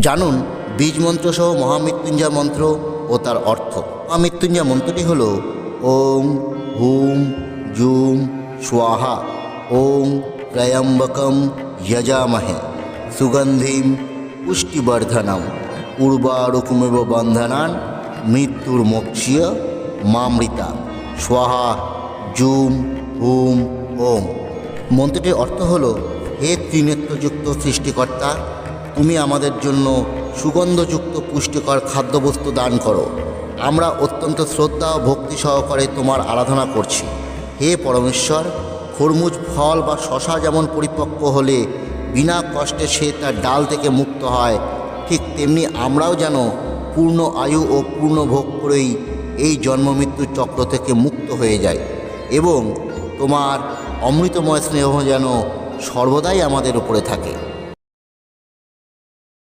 জানুন, বীজ মন্ত্র সহ মহামৃত্যুঞ্জয় মন্ত্র ও তার অর্থ। মহামৃত্যুঞ্জয় মন্ত্রটি হল, ওম, হুম, জুম, স্বাহা ওম ত্রয়ম্বকম, যজামহে, সুগন্ধিম, পুষ্টিবর্ধনম, উর্বারুকুমেব বন্ধনান, মৃত্যুর মোক্ষীয়, মামৃতা, স্বাহা, জুম, হুম, ওম। মন্ত্রটির অর্থ হল, হে ত্রিনেত্রযুক্ত সৃষ্টিকর্তা তুমি আমাদের জন্য সুগন্ধযুক্ত পুষ্টিকর খাদ্যবস্তু দান করো। আমরা অত্যন্ত শ্রদ্ধা ও ভক্তি সহকারে তোমার আরাধনা করছি। হে পরমেশ্বর, খরমুজ ফল বা শশা যেমন পরিপক্ক হলে বিনা কষ্টে সে তার ডাল থেকে মুক্ত হয়, ঠিক তেমনি আমরাও যেন পূর্ণ আয়ু ও পূর্ণ ভোগ করেই এই জন্মমৃত্যু চক্র থেকে মুক্ত হয়ে যায় এবং তোমার অমৃতময় স্নেহ যেন সর্বদাই আমাদের উপরে থাকে।